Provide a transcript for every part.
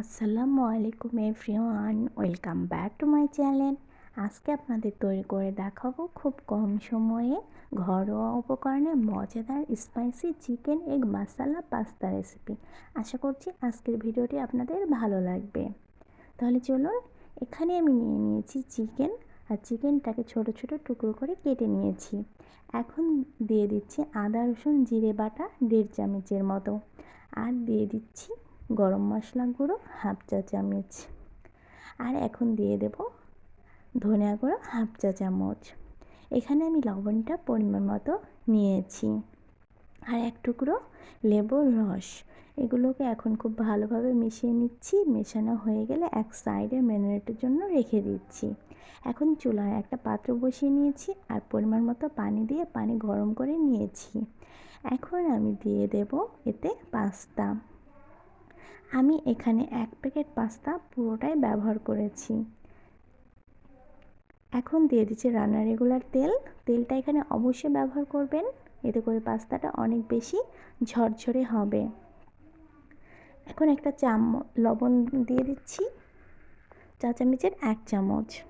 আসসালামু আলাইকুম everyone, welcome back to my channel. আজকে আপনাদের তৈরি করে দেখাবো খুব কম সময়ে ঘরোয়া উপকরণে মজাদার spicy chicken egg masala pasta recipe আশা করছি আজকের ভিডিওটি আপনাদের ভালো লাগবে। তাহলে চলুন, এখানে আমি নিয়ে নিয়েছি চিকেন আর চিকেনটাকে ছোট ছোট টুকরো করে কেটে নিয়েছি। এখন দিয়ে দিচ্ছি আদা, রসুন, জিরে বাটা, দেড় চামচের মতো। আর দিয়ে দিচ্ছি গরম মশলা গুঁড়ো হাফ চা চামচ। আর এখন দিয়ে দেব ধনিয়া গুঁড়ো হাফ চা চামচ। এখানে আমি লবণটা পরিমাণ মতো নিয়েছি। আর এক টুকরো লেবুর রস। এগুলোকে এখন খুব ভালোভাবে মিশিয়ে নিচ্ছি। মেশানো হয়ে গেলে এক সাইডে ম্যারিনেটের জন্য রেখে দিচ্ছি। এখন চুলায় একটা পাত্র বসিয়ে নিয়েছি আর পরিমাণ মতো পানি দিয়ে পানি গরম করে নিয়েছি। এখন আমি দিয়ে দেব এতে পাস্তা। আমি এখানে এক প্যাকেট পাস্তা পুরোটাই ব্যবহার করেছি। এখন দিয়ে দিচ্ছি রান্নার রেগুলার তেল। তেলটা এখানে অবশ্যই ব্যবহার করবেন। এতে করে পাস্তাটা অনেক বেশি ঝরঝরে হবে। এখন একটা চাম লবণ দিয়ে দিচ্ছি। চা চামচের এক চামচ।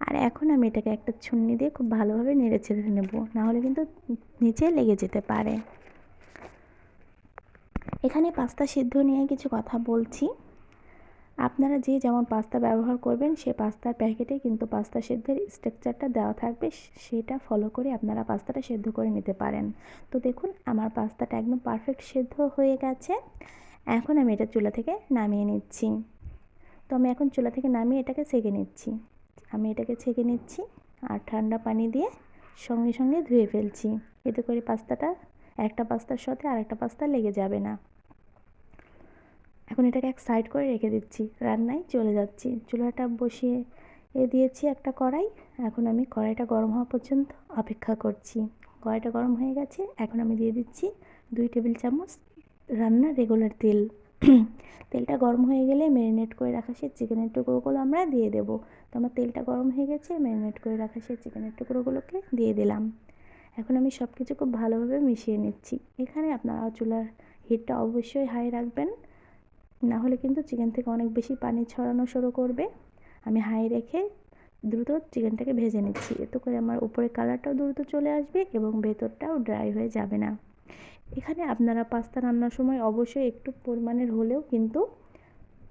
আর এখন আমি এটাকে একটা ছুন্নি দিয়ে খুব ভালোভাবে নেড়ে ছেড়ে নেব। নাহলে কিন্তু নিচে লেগে যেতে পারে। এখানে পাস্তা সিদ্ধ নিয়ে কিছু কথা বলছি। আপনারা যে যেমন পাস্তা ব্যবহার করবেন, সে পাস্তার প্যাকেটে কিন্তু পাস্তা সেদ্ধের স্ট্রাকচারটা দেওয়া থাকবে। সেটা ফলো করে আপনারা পাস্তাটা সেদ্ধ করে নিতে পারেন। তো দেখুন, আমার পাস্তাটা একদম পারফেক্ট সেদ্ধ হয়ে গেছে। এখন আমি এটা চুলা থেকে নামিয়ে নিচ্ছি। তো আমি এখন চুলা থেকে নামিয়ে এটাকে ছেঁকে নিচ্ছি। আমি এটাকে ছেঁকে নিচ্ছি আর ঠান্ডা পানি দিয়ে সঙ্গে সঙ্গে ধুয়ে ফেলছি। এতে করে পাস্তাটা একটা পাস্তার সাথে আর একটা পাস্তা লেগে যাবে না। এখন এটাকে এক সাইড করে রেখে দিচ্ছি। রান্নায় চলে যাচ্ছি। চুলাটা বসিয়ে এ দিয়েছি একটা কড়াই। এখন আমি কড়াইটা গরম হওয়া পর্যন্ত অপেক্ষা করছি। কড়াইটা গরম হয়ে গেছে। এখন আমি দিয়ে দিচ্ছি দুই টেবিল চামচ রান্নার রেগুলার তেল। তেলটা গরম হয়ে গেলে ম্যারিনেট করে রাখা সে চিকেনের টুকরোগুলো আমরা দিয়ে দেবো। তো আমার তেলটা গরম হয়ে গেছে, ম্যারিনেট করে রাখা সে চিকেনের টুকরোগুলোকে দিয়ে দিলাম। এখন আমি সব কিছু খুব ভালোভাবে মিশিয়ে নিচ্ছি। এখানে আপনারা চুলার হিটটা অবশ্যই হাই রাখবেন। না হলে কিন্তু চিকেন থেকে অনেক বেশি পানি ছড়ানো শুরু করবে। আমি হাই রেখে দ্রুত চিকেনটাকে ভেজে নিচ্ছি। এতে করে আমার উপরে কালারটাও দ্রুত চলে আসবে এবং ভেতরটাও ড্রাই হয়ে যাবে না। এখানে আপনারা পাস্তা রান্নার সময় অবশ্যই একটু পরিমাণের হলেও কিন্তু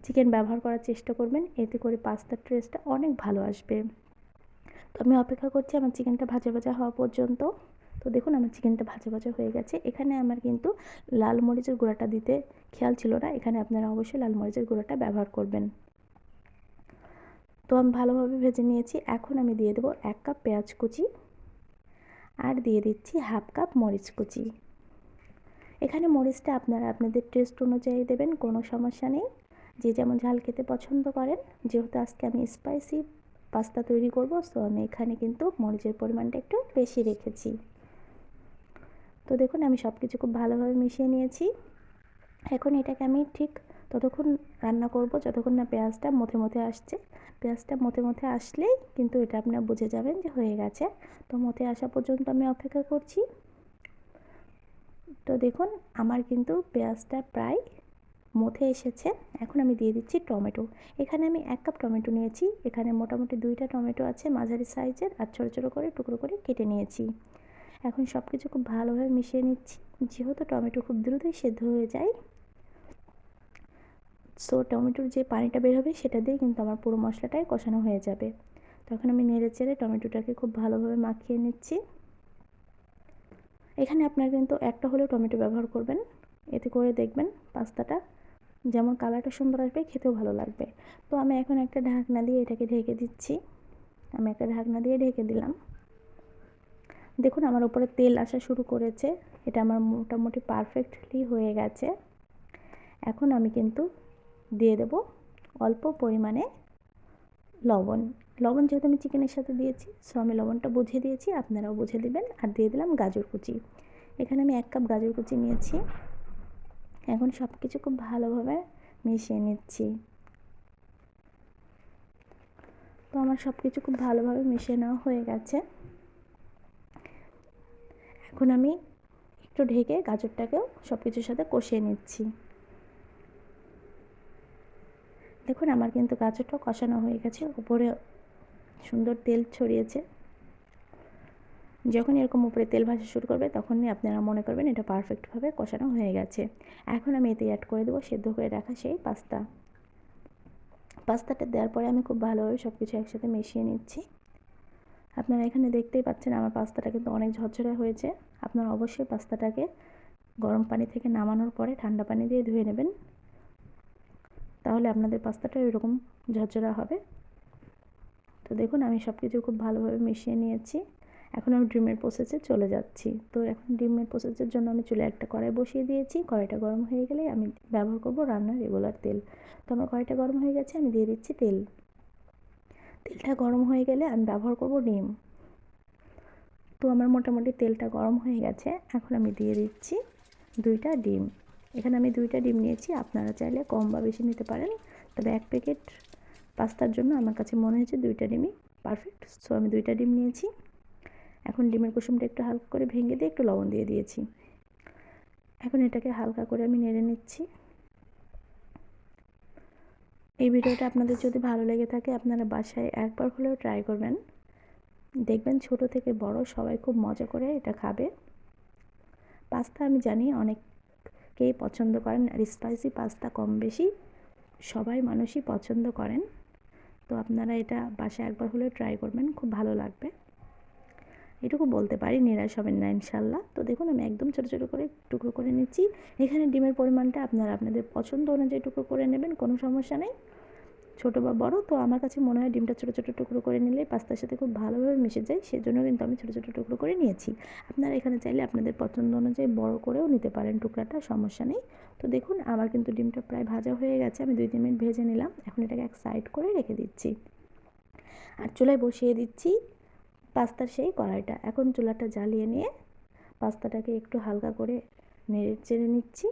চিকেন ব্যবহার করার চেষ্টা করবেন। এতে করে পাস্তার টেস্টটা অনেক ভালো আসবে। তো আমি অপেক্ষা করছি আমার চিকেনটা ভাজা ভাজা হওয়া পর্যন্ত। তো দেখুন, আমার চিকেনটা ভাজা ভাজা হয়ে গেছে। এখানে আমার কিন্তু লাল মরিচের গুঁড়াটা দিতে খেয়াল ছিল না। এখানে আপনারা অবশ্যই লাল মরিচের গুঁড়োটা ব্যবহার করবেন। তো আমি ভালোভাবে ভেজে নিয়েছি। এখন আমি দিয়ে দেবো এক কাপ পেঁয়াজ কুচি আর দিয়ে দিচ্ছি হাফ কাপ মরিচ কুচি। এখানে মরিচটা আপনারা আপনাদের টেস্ট অনুযায়ী দেবেন, কোনো সমস্যা নেই। যে যেমন ঝাল খেতে পছন্দ করেন, যেহেতু আজকে আমি স্পাইসি পাস্তা তৈরি করব সো আমি এখানে কিন্তু মরিচের পরিমাণটা একটু বেশি রেখেছি। তো দেখুন, আমি সব কিছু খুব ভালোভাবে মিশিয়ে নিয়েছি। এখন এটাকে আমি ঠিক ততক্ষণ রান্না করব, যতক্ষণ না পেঁয়াজটা মথে মথে আসছে। পেঁয়াজটা মথে মথে আসলেই কিন্তু এটা আপনারা বুঝে যাবেন যে হয়ে গেছে। তো মথে আসা পর্যন্ত আমি অপেক্ষা করছি। তো দেখুন, আমার কিন্তু পেঁয়াজটা প্রায় মথে এসেছে। এখন আমি দিয়ে দিচ্ছি টমেটো। এখানে আমি এক কাপ টমেটো নিয়েছি। এখানে মোটামুটি দুইটা টমেটো আছে মাঝারি সাইজের, আর ছোটো ছোটো করে টুকরো করে কেটে নিয়েছি। এখন সব কিছু খুব ভালোভাবে মিশিয়ে নিচ্ছি। যেহেতু টমেটো খুব দ্রুতই সেদ্ধ হয়ে যায় সো টমেটোর যে পানিটা বের হবে সেটা দিয়ে কিন্তু আমার পুরো মশলাটাই কষানো হয়ে যাবে। তখন আমি নেড়ে চেড়ে টমেটোটাকে খুব ভালোভাবে মাখিয়ে নিচ্ছি। এখানে আপনার কিন্তু একটা হলেও টমেটো ব্যবহার করবেন, এতে করে দেখবেন পাস্তাটা যেমন কালারটা সুন্দর আসবে, খেতেও ভালো লাগবে। তো আমি এখন একটা ঢাকনা দিয়ে এটাকে ঢেকে দিচ্ছি। আমি একটা ঢাকনা দিয়ে ঢেকে দিলাম। দেখুন, আমার উপরে তেল আসা শুরু করেছে। এটা আমার মোটামুটি পারফেক্টলি হয়ে গেছে। এখন আমি কিন্তু দিয়ে দেব অল্প পরিমাণে লবণ। লবণ যেহেতু আমি চিকেনের সাথে দিয়েছি সো আমি লবণটা বুঝিয়ে দিয়েছি, আপনারাও বুঝে দিবেন। আর দিয়ে দিলাম গাজর কুচি। এখানে আমি এক কাপ গাজর কুচি নিয়েছি। এখন সব কিছু খুব ভালোভাবে মিশিয়ে নিচ্ছি। তো আমার সব কিছু খুব ভালোভাবে মিশিয়ে নেওয়া হয়ে গেছে। এখন আমি একটু ঢেকে গাজরটাকেও সব কিছুর সাথে কষিয়ে নিচ্ছি। দেখুন আমার কিন্তু গাজরটা কষানো হয়ে গেছে, উপরে সুন্দর তেল ছড়িয়েছে। যখন এরকম উপরে তেল ভাসা শুরু করবে, তখনই আপনারা মনে করবেন এটা পারফেক্টভাবে কষানো হয়ে গেছে। এখন আমি এতে অ্যাড করে দেবো সেদ্ধ করে রাখা সেই পাস্তা। পাস্তাটা দেওয়ার পরে আমি খুব ভালোভাবে সব কিছু একসাথে মিশিয়ে নিচ্ছি। আপনারা এখানে দেখতেই পাচ্ছেন আমার পাস্তাটা কিন্তু অনেক ঝরঝরে হয়েছে। আপনারা অবশ্যই পাস্তাটাকে গরম পানি থেকে নামানোর পরে ঠান্ডা পানি দিয়ে ধুয়ে নেবেন। তাহলে আপনাদের পাস্তাটা এরকম ঝরঝরা হবে। তো দেখুন, আমি সব কিছু খুব ভালোভাবে মিশিয়ে নিয়েছি। এখন আমি ডিমের প্রসেসে চলে যাচ্ছি। তো এখন ডিমের প্রসেসের জন্য আমি চুলে একটা কড়াই বসিয়ে দিয়েছি। কড়াইটা গরম হয়ে গেলে আমি ব্যবহার করব রান্নার রেগুলার তেল। তো আমার কড়াইটা গরম হয়ে গেছে, আমি দিয়ে দিচ্ছি তেল। তেলটা গরম হয়ে গেলে আমি ব্যবহার করব ডিম তো আমার মোটামুটি তেলটা গরম হয়ে গেছে, এখন আমি দিয়ে দিচ্ছি দুইটা ডিম। এখানে আমি দুইটা ডিম নিয়েছি, আপনারা চাইলে কম বা বেশি নিতে পারেন, তবে এক প্যাকেট পাস্তার জন্য আমার কাছে মনে হয়েছে দুইটা ডিমই পারফেক্ট, সো আমি দুইটা ডিম নিয়েছি। এখন ডিমের কুসুমটা একটু হালকা করে ভেঙে দিয়ে একটু লবণ দিয়ে দিয়েছি। এখন এটাকে হালকা করে আমি নেড়ে নিচ্ছি। এই ভিডিওটা আপনাদের যদি ভালো লেগে থাকে, আপনারা বাসায় একবার হলেও ট্রাই করবেন। দেখবেন ছোট থেকে বড় সবাই খুব মজা করে এটা খাবে। পাস্তা আমি জানি অনেককেই পছন্দ করেন, আর স্পাইসি পাস্তা কম বেশি সবাই মানুষই পছন্দ করেন। তো আপনারা এটা বাসায় একবার হলেও ট্রাই করবেন, খুব ভালো লাগবে। এটুকু বলতে পারি, নিরাশ হবেন না ইনশাল্লাহ। তো দেখুন, আমি একদম ছোটো ছোটো করে টুকরো করে নিচ্ছি। এখানে ডিমের পরিমাণটা আপনারা আপনাদের পছন্দ অনুযায়ী টুকরো করে নেবেন, কোনো সমস্যা নেই। ছোটো বা বড়, তো আমার কাছে মনে হয় ডিমটা ছোটো ছোটো টুকরো করে নিলে পাস্তার সাথে খুব ভালোভাবে মিশে যায়, সেজন্য কিন্তু আমি ছোটো ছোটো টুকরো করে নিয়েছি। আপনারা এখানে চাইলে আপনাদের পছন্দ অনুযায়ী বড় করেও নিতে পারেন টুকরাটা, সমস্যা নেই। তো দেখুন, আমার কিন্তু ডিমটা প্রায় ভাজা হয়ে গেছে, আমি দুই তিন মিনিট ভেজে নিলাম। এখন এটাকে এক সাইড করে রেখে দিচ্ছি। আর চুলায় বসিয়ে দিচ্ছি। পাস্তার সেই কড়াইটা। এখন চুলাটা জ্বালিয়ে নিয়ে পাস্তাটাকে একটু হালকা করে নেড়ে চেড়ে নিচ্ছি।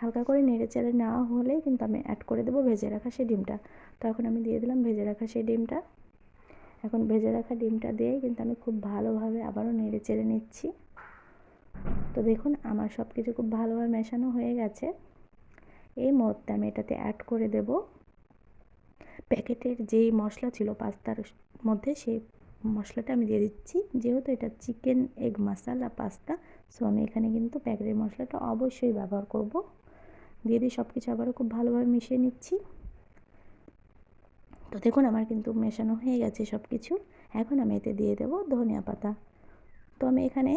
হালকা করে নেড়ে চেড়ে নেওয়া হলেই কিন্তু আমি অ্যাড করে দেবো ভেজে রাখা সেই ডিমটা। তো এখন আমি দিয়ে দিলাম ভেজে রাখা সেই ডিমটা। এখন ভেজে রাখা ডিমটা দিয়েই কিন্তু আমি খুব ভালোভাবে আবারও নেড়ে চেড়ে নিচ্ছি। তো দেখুন, আমার সব কিছু খুব ভালোভাবে মেশানো হয়ে গেছে। এই মুহূর্তে আমি এটাতে অ্যাড করে দেব। প্যাকেটের যেই মশলা ছিল পাস্তার মধ্যে সেই মশলাটা আমি দিয়ে দিচ্ছি। যেহেতু এটা chicken, egg, masala, pasta so আমি এখানে কিন্তু প্যাকেটের মশলাটা অবশ্যই ব্যবহার করব। দিয়ে দিয়ে সব কিছু আবারও খুব ভালোভাবে মিশিয়ে নিচ্ছি। তো দেখুন, আমার কিন্তু মেশানো হয়ে গেছে সব কিছু এখন আমি এতে দিয়ে দেব ধনিয়া পাতা। তো আমি এখানে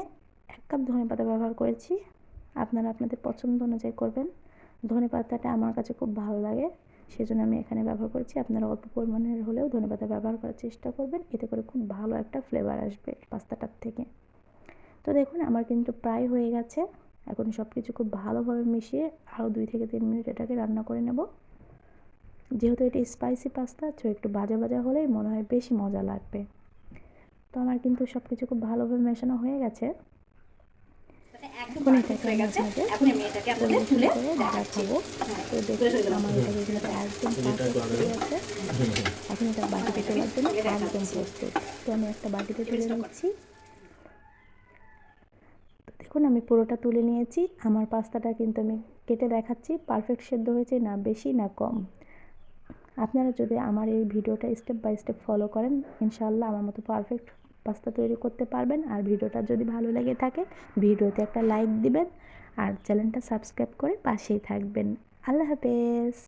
এক কাপ ধনে পাতা ব্যবহার করেছি। আপনারা আপনাদের পছন্দ অনুযায়ী করবেন। ধনে পাতাটা আমার কাছে খুব ভালো লাগে। সেজন্য আমি এখানে ব্যবহার করছি। আপনারা অল্প পরিমাণের হলেও ধনে পাতা ব্যবহার করার চেষ্টা করবেন। এতে করে খুব ভালো একটা ফ্লেভার আসবে পাস্তাটার থেকে। তো দেখুন, আমার কিন্তু প্রায় হয়ে গেছে। এখন সব কিছু খুব ভালোভাবে মিশিয়ে আরও দুই থেকে তিন মিনিট এটাকে রান্না করে নেব। যেহেতু এটা স্পাইসি পাস্তা, তো একটু বাজা বাজা হলেই মনে হয় বেশি মজা লাগবে। তো আমার কিন্তু সব কিছু খুব ভালোভাবে মেশানো হয়ে গেছে। এখন এটাকে আমি আপনাদের এখন আমি এটাকে আপনাদের তুলে করে তো দেখুন আমার এটাকে কিন্তু একদম পারফেক্ট হয়ে গেছে। এখন এটা বাটিতে তোলার জন্য একদম প্রস্তুত। তো আমি একটা বাটিতে তুলে নিচ্ছি। তো দেখুন আমি পুরোটা তুলে নিয়েছি। আমার পাস্তাটা কিন্তু আমি কেটে দেখাচ্ছি। পারফেক্ট সেদ্ধ হয়েছে না বেশি না কম। আপনারা যদি আমার এই ভিডিওটা স্টেপ বাই স্টেপ ফলো করেন ইনশাআল্লাহ আমার মতো পারফেক্ট পাস্তা তৈরি করতে পারবেন। আর ভিডিওটা যদি ভালো লেগে থাকে, ভিডিওতে একটা লাইক দিবেন। আর চ্যানেলটা সাবস্ক্রাইব করে পাশেই থাকবেন। আল্লাহ হাফেজ।